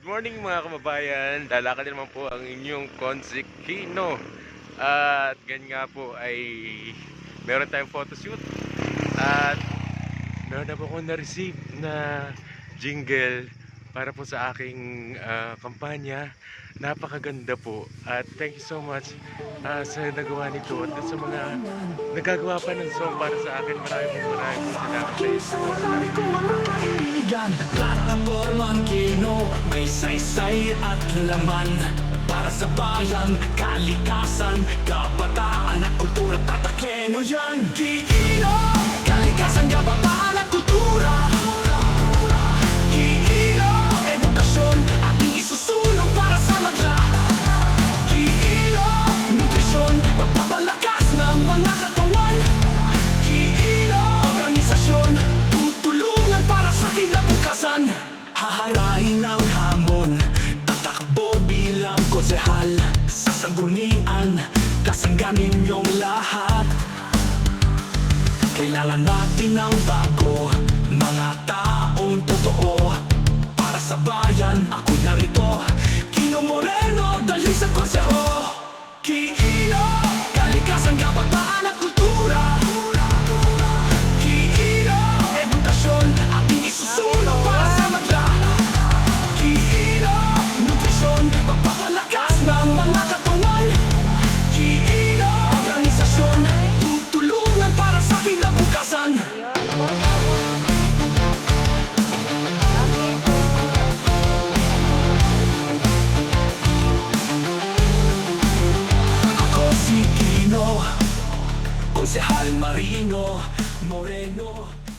Good morning mga kababayan. Lalakad naman po ang inyong Konsikino. At ganyan nga po ay meron tayong photoshoot. At meron na po akong na-receive na jingle para po sa aking ah, kampanya. Napakaganda po. At thank you so much ah, sa nagawa nito at sa mga nagagawa pa ng song para sa akin. Maraming maraming salamat sa. Yan, Platformang Kino May saysay at laman Para sa bayan, kalikasan Kabataan at kultura Tatakeno yan Kikino Kalikasan, konsehal Sa sanggunian Kasangganin yung lahat. Kailangan natin ang bago Mga taong totoo Para sa bayan. San Marino, Moreno